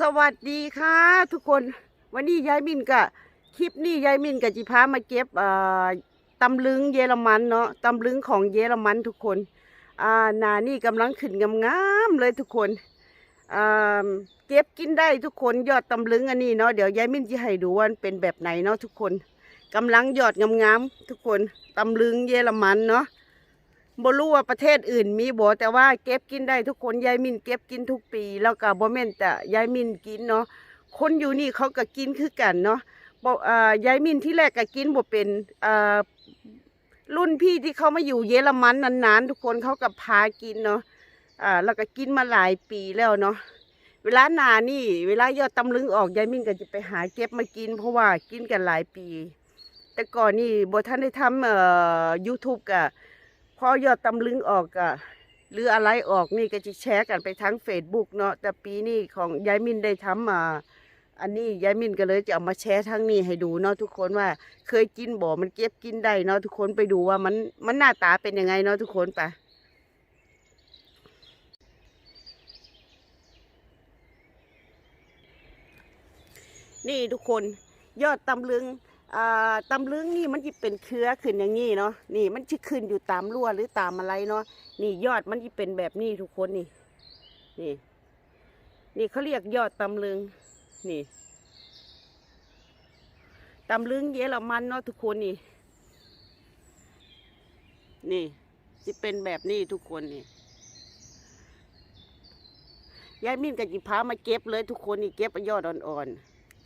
สวัสดีค่ะ ทุกคนวันนี้ยายมินกะคลิปนี้ยายมินกะจิพามาเก็บอ่อตำลึงเยอรมันเนาะตำลึงของเยอรมันทุกคนอ่านานี่กำลังขึ้นงามๆเลยทุกคนอ่าเก็บกินได้ทุกคนยอดตำลึงอันนี้เนาะเดี๋ยวยายมินจะให้ดูว่าเป็นแบบไหนเนาะทุกคนกำลังยอดงามๆทุกคนตำลึงเยอรมันเนาะ บ่รู้ว่าประเทศอื่นมีบ่แต่ว่าเก็บกินได้ทุกคนยายมินเก็บกินทุกปี แล้วก็บ่แม่นแต่ยายมินกินเนาะคนอยู่นี่เขาก็กินคือกันเนาะบ่อ่ายายมินที่แรกก็กินบ่เป็นอ่ารุ่นพี่ที่เขามาอยู่เยอรมันนานๆ ทุกคนเขาก็พากินเนาะอ่าแล้วก็กินมาหลายปีแล้วเนาะเวลานานี่ เวลายอดตำลึงออกยายมินก็จะไปหาเก็บมากิน เพราะว่ากินกันหลายปี แต่ก่อนนี่บ่ทันได้ทำเอ่อ YouTube พอยอดตำลึงออกอะหรืออะไรออกนี่ก็จะแชร์กันไปทั้งเฟซบุ๊กเนาะแต่ปีนี้ของยายมินได้ทำมาอันนี้ยายมินก็เลยจะเอามาแชร์ทั้งนี้ให้ดูเนาะทุกคนว่าเคยกินบ่อมันเก็บกินได้เนาะทุกคนไปดูว่ามันมันหน้าตาเป็นยังไงเนาะทุกคนไปนี่ทุกคนยอดตำลึง ตำลึงนี่มันจะเป็นเครือขึ้นอย่างนี้เนาะนี่มันจะขึ้นอยู่ตามรั้วหรือตามอะไรเนาะนี่ยอดมันจะเป็นแบบนี้ทุกคนนี่ นี่ นี่เขาเรียกยอดตำลึง นี่ตำลึงเยอรมันเนาะทุกคนนี่ นี่จะเป็นแบบนี้ทุกคนนี่ยายมิ่นกับจิพามาเก็บเลยทุกคนนี่เก็บยอดอ่อน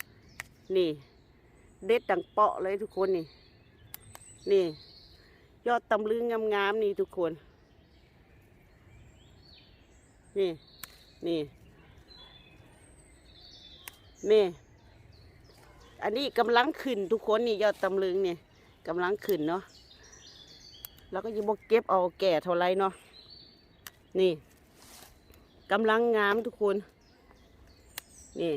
ๆนี่ เด็ดดังเปาะเลยทุกคนนี่ นี่ ยอดตำลึงงามๆนี่ทุกคน นี่ นี่ นี่ อันนี้กำลังขึ้นทุกคนนี่ยอดตำลึงนี่กำลังขึ้นเนาะ แล้วก็ยังบกเก็บเอาแก่เท่าไรเนาะ นี่กำลังงามทุกคน นี่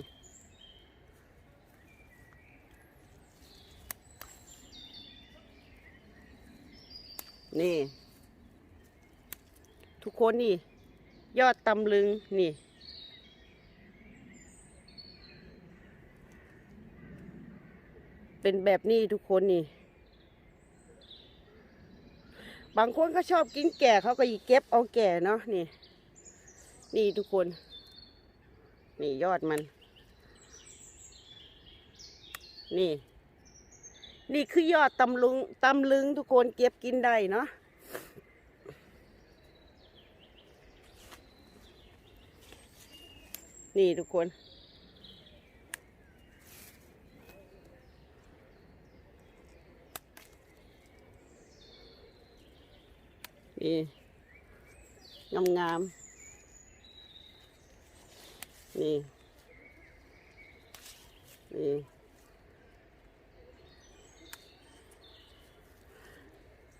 นี่ ทุกคนนี่ ยอดตำลึงนี่ เป็นแบบนี้ทุกคนนี่ บางคนก็ชอบกินแก่เขาก็ยิเก็บเอาแก่เนาะนี่ นี่ทุกคน นี่ยอดมัน นี่ นี่คือยอดตำลึงตำลึงทุกคนเก็บกินได้เนาะนี่ทุกคน นี่ งามงามนี่ นี่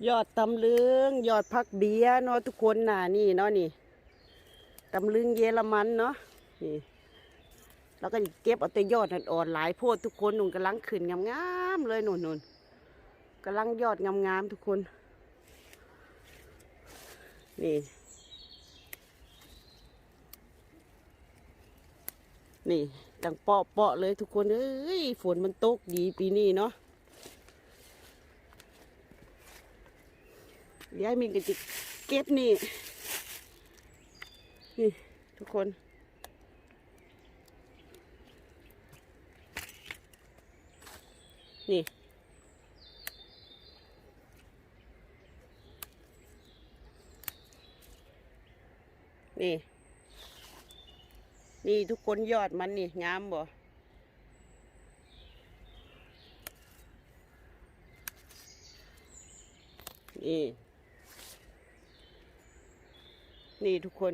ยอดตำลึงยอดพักเบียเนาะทุกคนน่ะนี่เนาะนี่ตำลึงเยอรมันเนาะนี่แล้วก็เก็บเอาแต่ยอดอ่อนๆหลายโพดทุกคนนุ่นกำลังขึ้นงามๆเลยนุ่นนุ่นกำลังยอดงามๆทุกคน นี่ นี่ดังเปาะๆเลยทุกคนเอ้ยฝนมันตกดีปีนี้เนาะ ยายมินก็จะเก็บนี่ นี่ ทุกคนนี่ นี่ นี่ทุกคนยอดมันนี่งามบ่นี่ นี่ทุกคน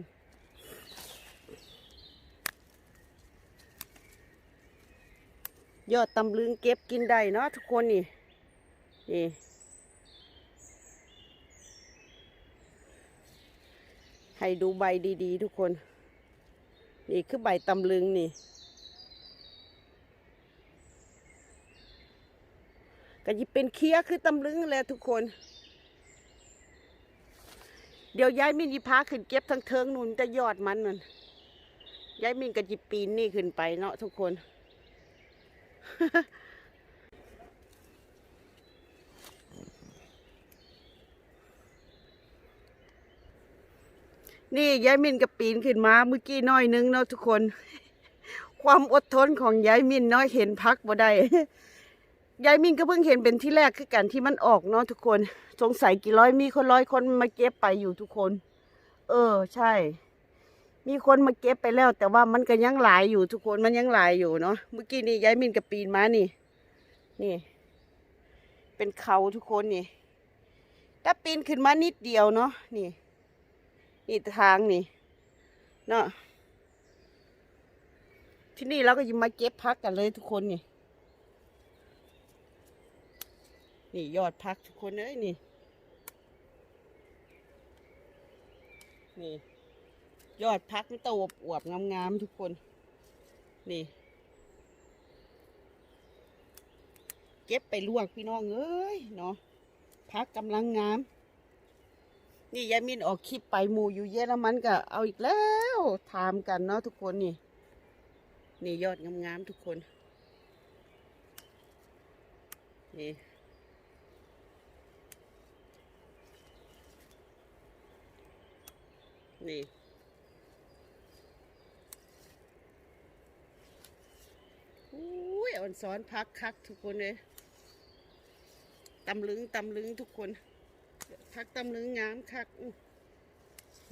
ยอดตำลึงเก็บกินได้เนาะทุกคนนี่นี่ให้ดูใบดีๆ ทุกคน นี่คือใบตำลึงนี่ก็จะเป็นเคี้ยคือตำลึงแหละทุกคน เดี๋ยวยายมินิพาขึ้นเก็บทั้งเทิงนู่นจะยอดมันนั่นยายมินก็จิปีนนี่ขึ้นไปเนาะทุกคนนี่ยายมินก็ปีนขึ้นมาเมื่อกี้น้อยนึงเนาะทุกคน ความอดทนของยายมินน้อยเห็นพักบ่ได้ ยายมินก็เพิ่งเห็นเป็นที่แรกคือกันที่มันออกเนาะทุกคน สงสัยกี่ร้อยมีคนร้อยคนมาเก็บไปอยู่ทุกคน เออ ใช่ มีคนมาเก็บไปแล้ว แต่ว่ามันก็ยังหลายอยู่ทุกคนมันยังหลายอยู่เนาะเมื่อกี้นี่ยายมินกับปีนมานี่ นี่ เป็นเขาทุกคนนี่ถ้าปีนขึ้นมานิดเดียวเนาะนี่นี่ทางนี่เนาะที่นี่เราก็ยิมาเก็บพักกันเลยทุกคนนี่ นี่ยอดพักทุกคนเอ้ยนี่ นี่ ยอดพักนี่ตวบอวบงามๆทุกคน นี่ เก็บไปลวกพี่น้องเอ้ยเนาะพักกำลังงาม นี่ยายมินออกคลิปไปหมูอยู่เยอรมันก็เอาอีกแล้วถามกันเนาะทุกคนนี่ นี่ยอดงามๆทุกคน นี่ นี่อุ้ยอ่อนซ้อนพักคักทุกคนเลยตำลึงตำลึงทุกคน พักตำลึงงามคัก อือ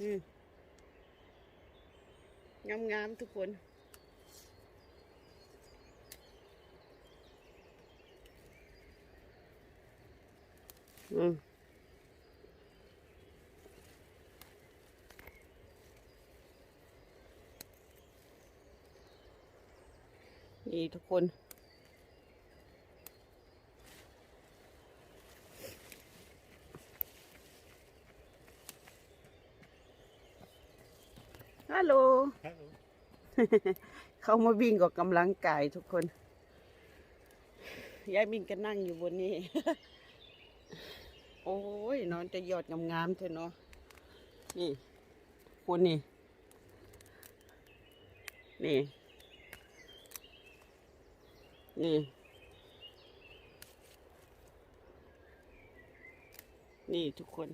อืมงามงามๆทุกคนอืม นี่ทุกคน ฮัลโหล Hallo. เขามาวิ่งกับกำลังกายทุกคน ยายมินก็นั่งอยู่บนนี้ โอ้ย นอนจะยอดงามๆเถอะเนาะ นี่คุณนี่ นี่ นี่ นี่ทุกคน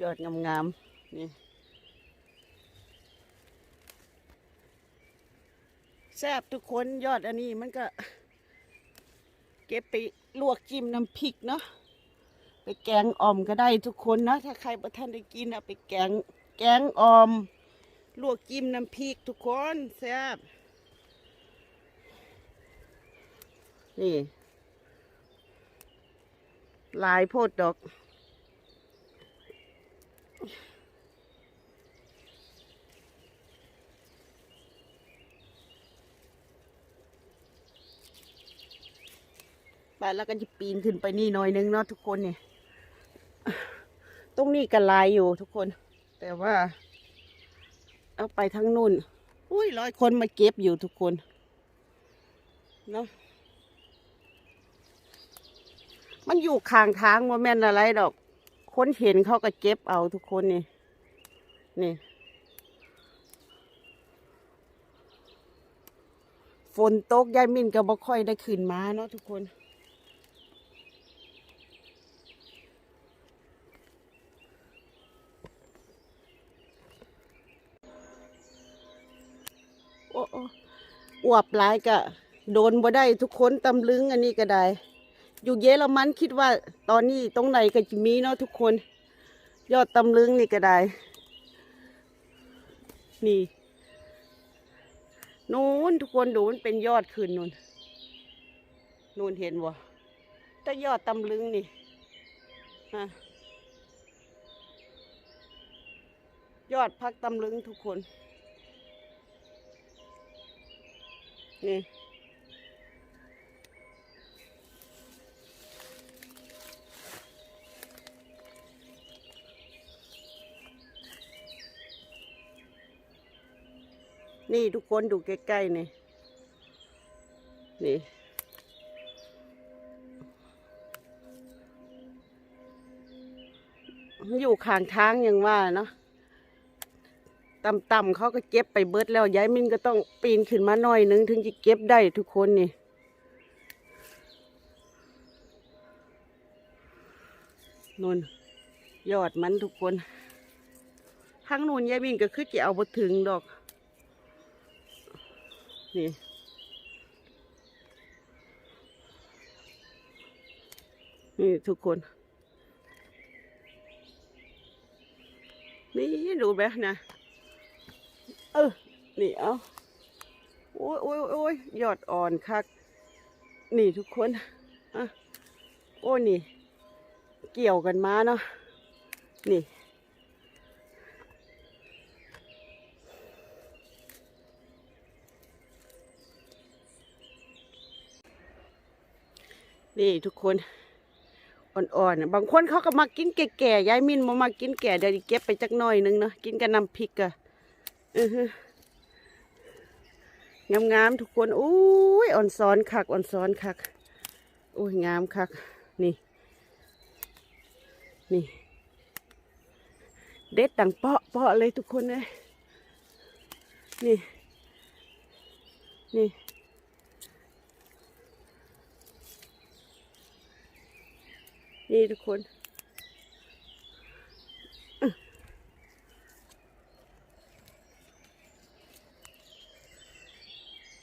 ยอดงามๆ นี่แซ่บทุกคนยอดอันนี้มันก็ เก็บไปลวกจิ้มน้ำพริกเนาะไปแกงอ่อมก็ได้ทุกคนนะ ถ้าใครประท่านได้กินเอาไปแกงแกงอ่อม ลวกจิ้มน้ำพริกทุกคนแซ่บนี่ ลายโพดดอก ไปแล้วก็จะปีนขึ้นไปนี่หน่อยนึงเนาะทุกคนเนี่ย ตรงนี้ก็ลายอยู่ทุกคน แต่ว่า เอาไปทั้งนู่น อุ้ยร้อยคนมาเก็บอยู่ทุกคนเนาะมันอยู่ข้างทางว่าแม่นอะไรดอก คนเห็นเขาก็เก็บเอาทุกคนนี่ นี่ ฝนตกยายมินก็บ่ค่อยได้ขึ้นมาเนาะทุกคน อ้วบหลายกะโดนบ่ได้ทุกคนตำลึงอันนี้ก็ได้ อยู่เยอรมันคิดว่าตอนนี้ตรงไหนก็จะมีเนาะทุกคน ยอดตำลึงนี่ก็ได้ นี่นู้นทุกคนดูมันเป็นยอดขึ้นนู่นนู่นเห็นบ่ถ้ายอดตำลึงนี่ฮะยอดพักตำลึงทุกคน นี่นี่ทุกคนดูใกล้ๆนี่นี่อยู่ข้างทางอย่างว่าเนาะ ต่ำๆเขาก็เก็บไปเบิดแล้วยายมินก็ต้องปีนขึ้นมาหน่อยนึงถึงจะเก็บได้ทุกคนนี่นู่นยอดมันทุกคนข้างนู่นยายมินก็คือจะเอาบ่ถึงดอก นี่นี่ทุกคน นี่ดูไหมนะ เออนี่เอาโอ้ยโอ้ยโอ้ยยอดอ่อนคัก นี่ทุกคนอะโอ้นี่ เกี่ยวกันมาเนาะนี่ นี่ทุกคนอ่อนๆน่ะบางคนเขาก็มากินแก่ๆ ยายมินมามากินแก่เดี๋ยวเก็บไปจักหน่อยนึงเนาะ กินกับน้ำพริกอะ อือฮึงามๆทุกคนอุ้ยอ่อนซ้อนคักอ่อนซ้อนคักโอ้ยงามคัก นี่ นี่ เด็ดดังเปาะเปาะเลยทุกคนเลยนี่ นี่นี่ทุกคน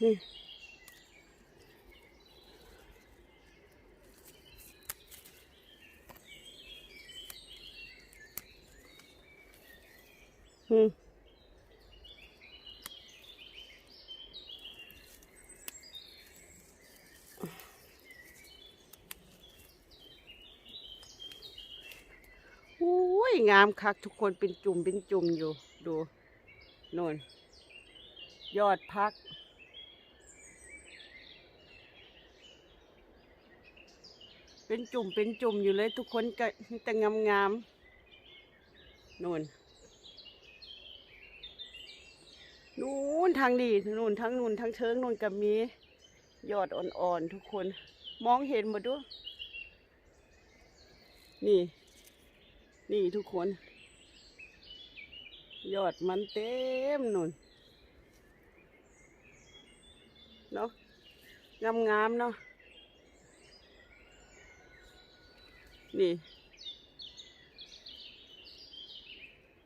นี่อืมโอ้ย งามคักทุกคนเป็นจุ่มเป็นจุ่มอยู่ ดูนนยอดพัก เป็นจุ่มเป็นจุ่มอยู่เลยทุกคนก็แต่งามงามๆนู่นนู่นทางดีนู่นทางนู่นทางเชิงนู่นก็มียอดอ่อนๆทุกคน มองเห็นหมดด้วยนี่ นี่ทุกคน ยอดมันเต็มนู่นเนาะงามๆเนาะ นี่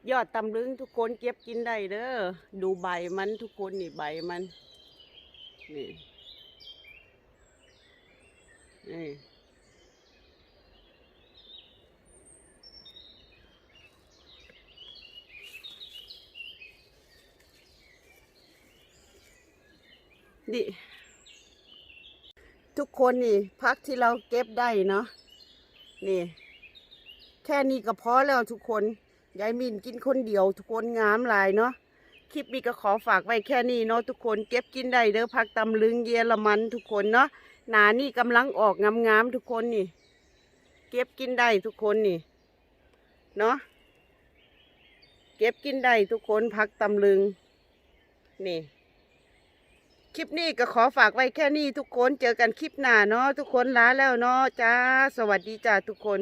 ยอดตำลึงทุกคนเก็บกินได้เด้อดูใบมันทุกคนนี่ใบมัน นี่นี่นี่ทุกคนนี่พักที่เราเก็บได้เนาะ นี่ แค่นี้ก็พอแล้วทุกคน ยายมินกินคนเดียว ทุกคนงามหลายเนาะ คลิปนี้ก็ขอฝากไว้แค่นี้เนาะทุกคน เก็บกินได้เด้อผักตำลึงเยอรมันทุกคนเนาะ หนานี่กำลังออกงามๆทุกคนนี่ เก็บกินได้ทุกคนนี่ เนาะ เก็บกินได้ทุกคนผักตำลึง นี่ คลิปนี้ก็ขอฝากไว้แค่นี้ทุกคนเจอกันคลิปหน้าเนาะทุกคนลาแล้วเนาะจ้า สวัสดีจ้าทุกคน